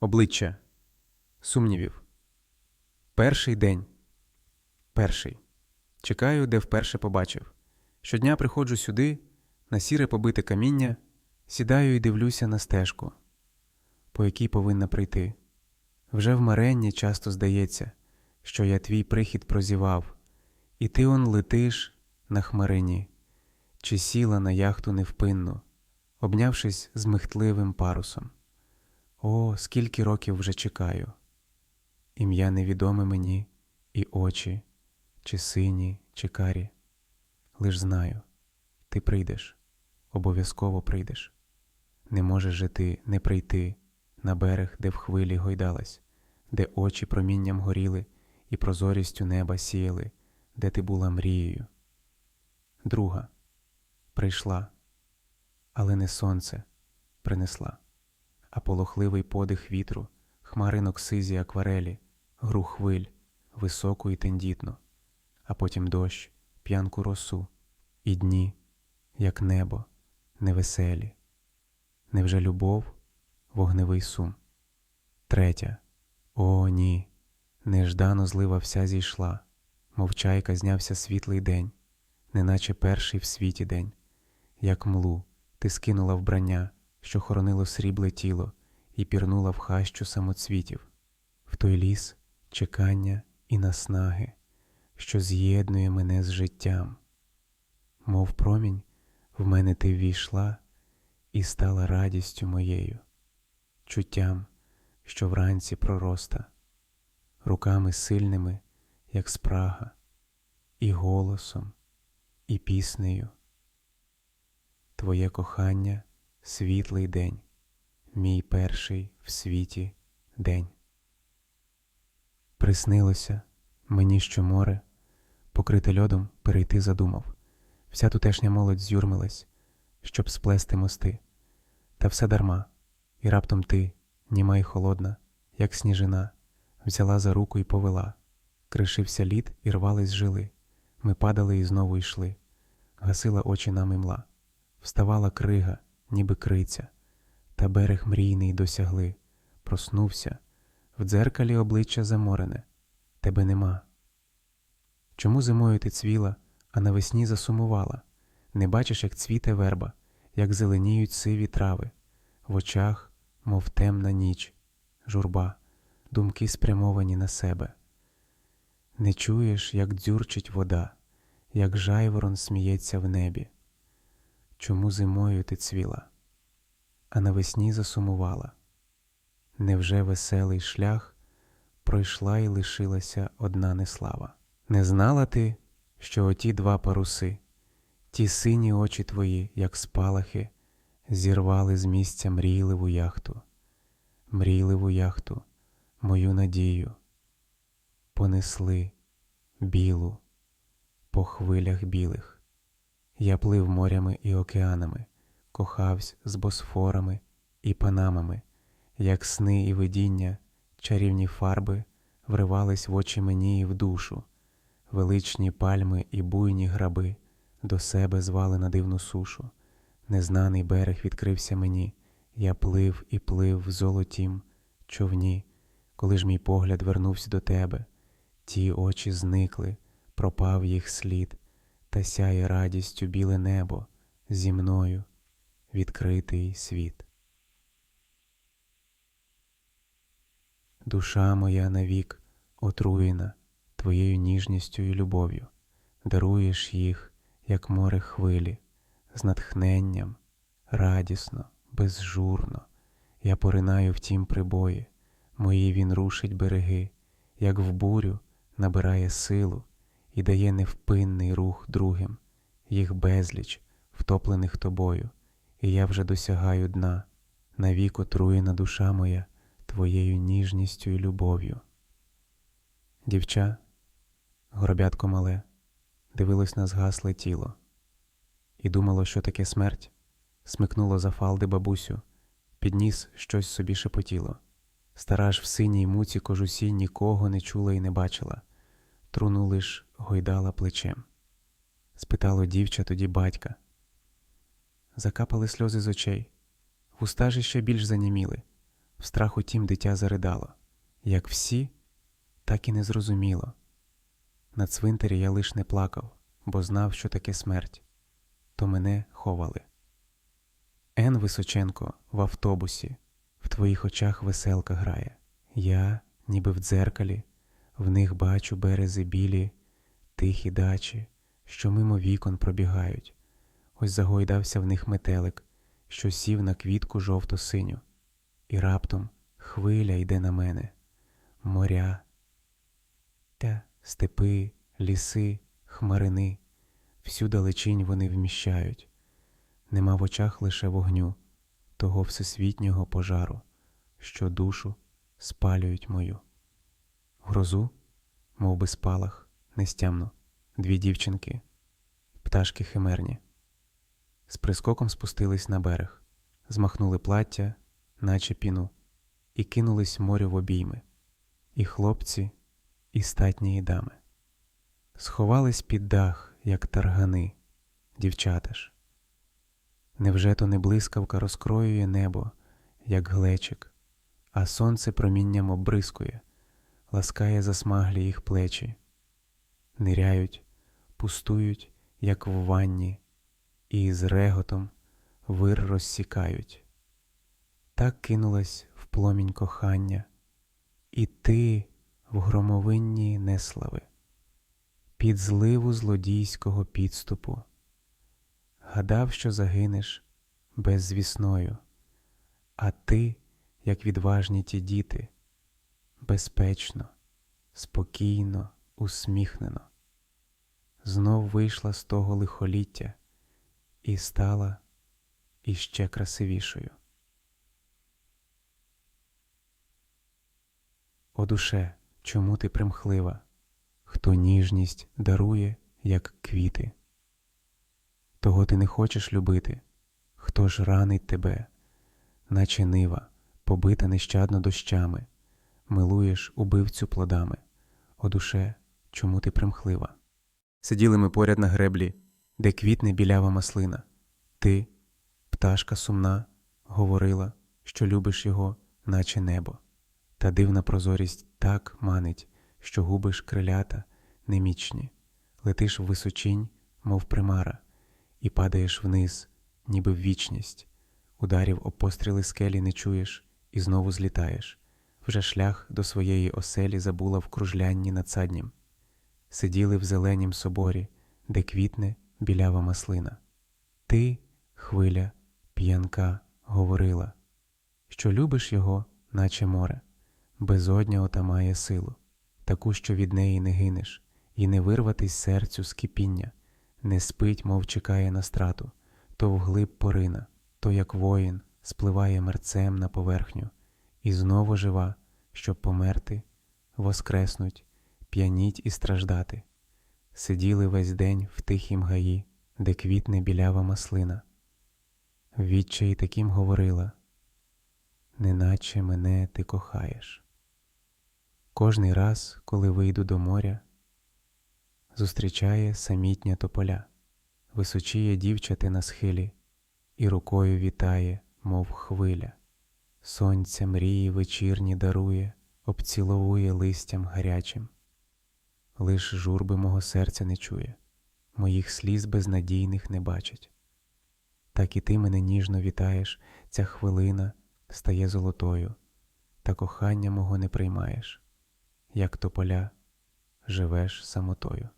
Обличчя сумнівів. Перший день. Перший. Чекаю, де вперше побачив. Щодня приходжу сюди, на сіре побите каміння, сідаю і дивлюся на стежку, по якій повинна прийти. Вже в маренні часто здається, що я твій прихід прозівав, і ти он летиш на хмарині, чи сіла на яхту невпинну, обнявшись з михтливим парусом. О, скільки років вже чекаю. Ім'я невідоме мені, і очі, чи сині, чи карі. Лиш знаю, ти прийдеш, обов'язково прийдеш. Не можеш же ти не прийти на берег, де в хвилі гойдалась, де очі промінням горіли і прозорістю неба сіяли, де ти була мрією. Друга прийшла, але не сонце принесла а полохливий подих вітру, хмаринок сизі акварелі, гру хвиль, високу і тендітну, а потім дощ, п'янку росу, і дні, як небо, невеселі. Невже любов, вогневий сум? Третя. О, ні, неждано злива вся зійшла, мов чайка знявся світлий день, неначе перший в світі день, як млу, ти скинула вбрання що хоронило срібле тіло, і пірнула в хащу самоцвітів, в той ліс чекання і наснаги, що з'єднує мене з життям. Мов промінь, в мене ти ввійшла і стала радістю моєю, чуттям, що вранці пророста, руками сильними, як спрага, і голосом, і піснею. Твоє кохання світлий день, мій перший в світі день. Приснилося мені, що море, покрите льодом, перейти задумав. Вся тутешня молодь зюрмилась, щоб сплести мости, та все дарма, і раптом ти, німа й холодна, як сніжина, взяла за руку і повела. Кришився лід і рвались жили. Ми падали і знову йшли, гасила очі нам імла, вставала крига, ніби криця, та берег мрійний досягли, проснувся, в дзеркалі обличчя заморене, тебе нема. Чому зимою ти цвіла, а навесні засумувала? Не бачиш, як цвіте верба, як зеленіють сиві трави, в очах, мов темна ніч, журба, думки спрямовані на себе. Не чуєш, як дзюрчить вода, як жайворон сміється в небі. Чому зимою ти цвіла, а навесні засумувала? Невже веселий шлях пройшла і лишилася одна неслава? Не знала ти, що оті два паруси, ті сині очі твої, як спалахи, зірвали з місця мрійливу яхту, мрійливу яхту, мою надію, понесли білу по хвилях білих. Я плив морями і океанами, кохавсь з босфорами і панамами, як сни і видіння, чарівні фарби вривались в очі мені і в душу, величні пальми і буйні граби до себе звали на дивну сушу. Незнаний берег відкрився мені, я плив і плив в золотім човні, коли ж мій погляд вернувся до тебе, ті очі зникли, пропав їх слід та сяє радістю біле небо зі мною відкритий світ. Душа моя навік отруєна твоєю ніжністю і любов'ю, даруєш їх, як море хвилі, з натхненням, радісно, безжурно. Я поринаю в тім прибої, мої він рушить береги, як в бурю набирає силу і дає невпинний рух другим, їх безліч, втоплених тобою, і я вже досягаю дна, навік отруєна душа моя твоєю ніжністю і любов'ю. Дівча, горобятко мале, дивилось на згасле тіло, і думало, що таке смерть, смикнуло за фалди бабусю, підніс щось собі шепотіло. Стара ж в синій муці кожусі нікого не чула і не бачила труну лиш гойдала плечем. Спитало дівча тоді батька. Закапали сльози з очей, вуста ж ще більш заніміли. В страху тім дитя заридало. Як всі, так і не зрозуміло. На цвинтарі я лиш не плакав, бо знав, що таке смерть. То мене ховали. Ен Височенко в автобусі, в твоїх очах веселка грає. Я, ніби в дзеркалі, в них бачу берези білі, тихі дачі, що мимо вікон пробігають. Ось загойдався в них метелик, що сів на квітку жовто-синю, і раптом хвиля йде на мене, моря, та степи, ліси, хмарини, всю далечінь вони вміщають. Нема в очах лише вогню, того всесвітнього пожару, що душу спалюють мою. Грозу, мов би спалах, нестямно, дві дівчинки, пташки химерні. З прискоком спустились на берег, змахнули плаття, наче піну, і кинулись морю в обійми, і хлопці, і статні дами. Сховались під дах, як таргани, дівчата ж. Невже то не блискавка розкроює небо, як глечик, а сонце промінням обрискує, ласкає засмаглі їх плечі, ниряють, пустують, як в ванні, і з реготом вир розсікають. Так кинулась в пломінь кохання, і ти в громовинні неслави, під зливу злодійського підступу. Гадав, що загинеш беззвісною, а ти, як відважні ті діти, безпечно, спокійно, усміхнено, знов вийшла з того лихоліття і стала іще красивішою. О душе, чому ти примхлива, хто ніжність дарує, як квіти? Того ти не хочеш любити, хто ж ранить тебе, наче нива, побита нещадно дощами, милуєш убивцю плодами, о душе, чому ти примхлива? Сиділи ми поряд на греблі, де квітне білява маслина. Ти, пташка сумна, говорила, що любиш його, наче небо, та дивна прозорість так манить, що губиш крилята немічні, летиш в височінь, мов примара і падаєш вниз, ніби в вічність, ударів об постріли скелі не чуєш і знову злітаєш. Вже шлях до своєї оселі забула в кружлянні над саднім. Сиділи в зеленім соборі, де квітне білява маслина. Ти, хвиля, п'янка, говорила, що любиш його, наче море, безодня ота має силу, таку, що від неї не гинеш, і не вирватись серцю з кипіння не спить, мов чекає на страту, то вглиб порина, то, як воїн, спливає мерцем на поверхню, і знову жива, щоб померти, воскреснуть, п'яніть і страждати. Сиділи весь день в тихім гаї, де квітне білява маслина. Відчай таким говорила, неначе мене ти кохаєш. Кожний раз, коли вийду до моря, зустрічає самітня тополя, височіє дівчати на схилі, і рукою вітає, мов хвиля, сонця мрії вечірні дарує, обціловує листям гарячим. Лиш журби мого серця не чує, моїх сліз безнадійних не бачить. Так і ти мене ніжно вітаєш, ця хвилина стає золотою, та кохання мого не приймаєш, як тополя живеш самотою.